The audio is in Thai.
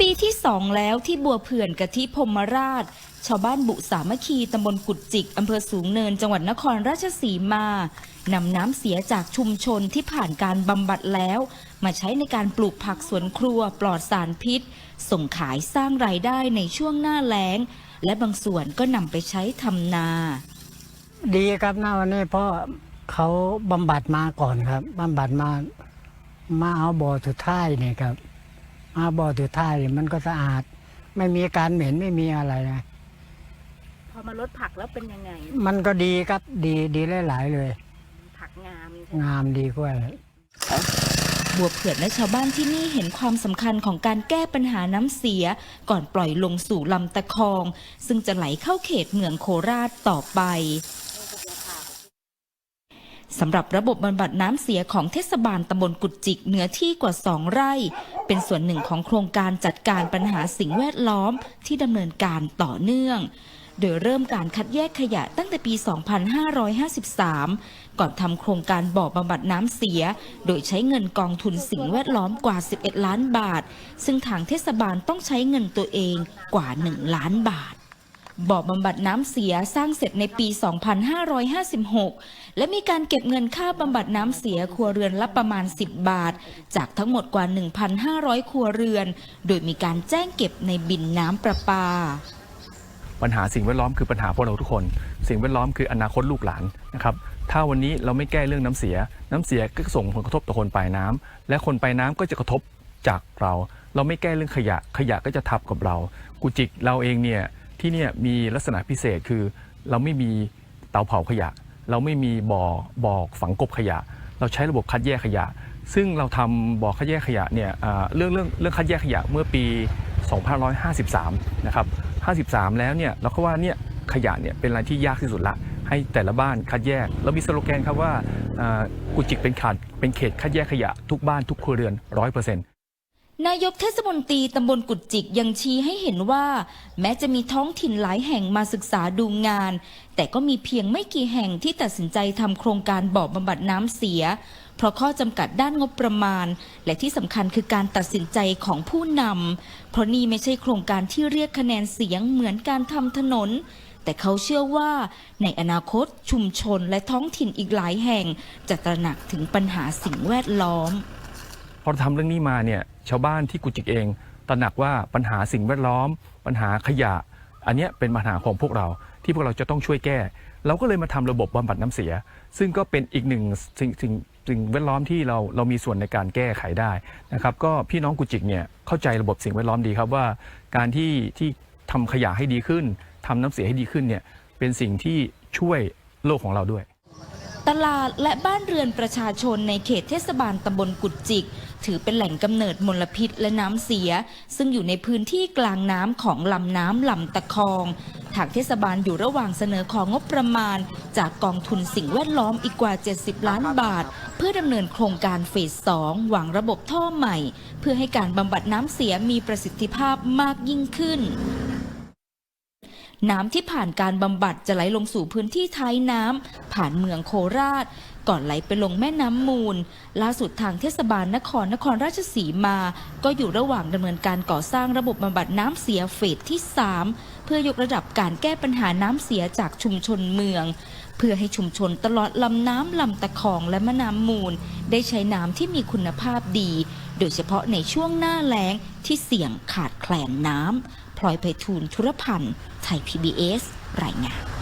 ปีที่สองแล้วที่บัวเผื่อนกะทิพมราช ชาวบ้านบุสามัคคีตำบลกุดจิกอำเภอสูงเนิน จังหวัดนครราชสีมานำน้ำเสียจากชุมชนที่ผ่านการบำบัดแล้ว มาใช้ในการปลูกผักสวนครัวปลอดสารพิษ ส่งขายสร้างรายได้ในช่วงหน้าแล้ง และบางส่วนก็นำไปใช้ทำนา ดีครับหน้าวันนี้เพราะเขาบำบัดมาก่อนครับบำบัดมามาเอาบ่อสุดท้ายนี่ครับ มาบ่อสุดท้ายนี่มันก็สะอาด ไม่มีการเหม็นไม่มีอะไรนะพอมาลดผักแล้วเป็นยังไง มันก็ดีครับดีดีหลายๆเลย ผักงามงามดีกว่าบัวเผือกและชาวบ้านที่นี่เห็นความสำคัญของการแก้ปัญหาน้ำเสีย ก่อนปล่อยลงสู่ลำตะคอง ซึ่งจะไหลเข้าเขตเมืองโคราชต่อไป สำหรับระบบบำบัดน้ำเสียของเทศบาลตำบลกุดจิกเนื้อที่กว่า 2 ไร่ เป็นส่วนหนึ่งของโครงการจัดการปัญหาสิ่งแวดล้อมที่ดำเนินการต่อเนื่อง โดยเริ่มการคัดแยกขยะตั้งแต่ปี 2553 ก่อนทำโครงการบ่อบำบัดน้ำเสีย โดยใช้เงินกองทุนสิ่งแวดล้อมกว่า 11 ล้านบาท ซึ่งทางเทศบาลต้องใช้เงินตัวเองกว่า 1 ล้านบาท บ่อบำบัดน้ำเสียสร้างเสร็จในปี 2556 และมีการเก็บเงินค่าบำบัดน้ำเสียครัวเรือนละประมาณ 10 บาท จากทั้งหมดกว่า 1,500 ครัวเรือน โดยมีการแจ้งเก็บในบินน้ำประปา ปัญหาสิ่งแวดล้อมคือปัญหาพวกเราทุกคน สิ่งแวดล้อมคืออนาคตลูกหลานนะครับถ้าวันนี้เราไม่แก้เรื่องน้ำเสีย น้ำเสียก็ส่งผลกระทบต่อคนปลายน้ำและคนปลายน้ำก็จะกระทบจากเรา เราไม่แก้เรื่องขยะ ขยะก็จะทับกับเรา กุจิกเราเองเนี่ย ที่นี่มีลักษณะพิเศษคือเราไม่มีเตาเผาขยะ เราไม่มีบ่อบ่อฝังกบขยะ เราใช้ระบบคัดแยกขยะ ซึ่งเราทำบ่อคัดแยกขยะเนี่ยเรื่องเรื่องเรื่องคัดแยกขยะเมื่อปี 2553 นะครับ 53 แล้วเนี่ยเราก็ว่าเนี่ยขยะเนี่ยเป็นอะไรที่ยากที่สุดละให้แต่ละบ้านคัดแยกเรามีสโลแกนครับว่ากุจิกเป็นขาดเป็นเขตคัดแยกขยะทุกบ้านทุกครัวเรือนร้อยเปอร์เซ็ นายกเทศมนตรีตำบลกุดจิกยังชี้ให้เห็นว่า แม้จะมีท้องถิ่นหลายแห่งมาศึกษาดูงาน แต่ก็มีเพียงไม่กี่แห่งที่ตัดสินใจทำโครงการบ่อบำบัดน้ำเสีย เพราะข้อจำกัดด้านงบประมาณ และที่สำคัญคือการตัดสินใจของผู้นำเพราะนี่ไม่ใช่โครงการที่เรียกคะแนนเสียงเหมือนการทำถนนแต่เขาเชื่อว่าในอนาคตชุมชนและท้องถิ่นอีกหลายแห่ง จะตระหนักถึงปัญหาสิ่งแวดล้อม พอเราทำเรื่องนี้มาเนี่ยชาวบ้านที่กุจิกเองตระหนักว่าปัญหาสิ่งแวดล้อม ปัญหาขยะ อันนี้เป็นปัญหาของพวกเราที่พวกเราจะต้องช่วยแก้ เราก็เลยมาทำระบบบำบัดน้ำเสีย ซึ่งก็เป็นอีกหนึ่งสิ่งสิ่งสิ่งแวดล้อมที่เราเรามีส่วนในการแก้ไขได้นะครับก็พี่น้องกุจิกเนี่ยเข้าใจระบบสิ่งแวดล้อมดีครับว่า การที่ที่ทำขยะให้ดีขึ้นทำน้ำเสียให้ดีขึ้นเนี่ยเป็นสิ่งที่ช่วยโลกของเราด้วย ตลาดและบ้านเรือนประชาชนในเขตเทศบาลตำบลกุจิก ถือเป็นแหล่งกำเนิดมลพิษและน้ำเสีย ซึ่งอยู่ในพื้นที่กลางน้ำของลำน้ำลำตะคอง ทางเทศบาลอยู่ระหว่างเสนอของงบประมาณ จากกองทุนสิ่งแวดล้อมอีกกว่า 70 ล้านบาท เพื่อดำเนินโครงการเฟสสองวางระบบท่อใหม่ เพื่อให้การบำบัดน้ำเสียมีประสิทธิภาพมากยิ่งขึ้น น้ำที่ผ่านการบำบัดจะไหลลงสู่พื้นที่ท้ายน้ำผ่านเมืองโคราช ก่อนไหลไปลงแม่น้ำมูล ล่าสุดทางเทศบาลนครนครราชสีมา ก็อยู่ระหว่างดำเนินการก่อสร้างระบบบำบัดน้ำเสียเฟสที่ 3 เพื่อยกระดับการแก้ปัญหาน้ำเสียจากชุมชนเมือง เพื่อให้ชุมชนตลอดลำน้ำลำตะคองและแม่น้ำมูล ได้ใช้น้ำที่มีคุณภาพดี โดยเฉพาะในช่วงหน้าแล้งที่เสี่ยงขาดแคลนน้ำ พลอยไพฑูรย์ธุรพันธ์ไทย PBS รายงาน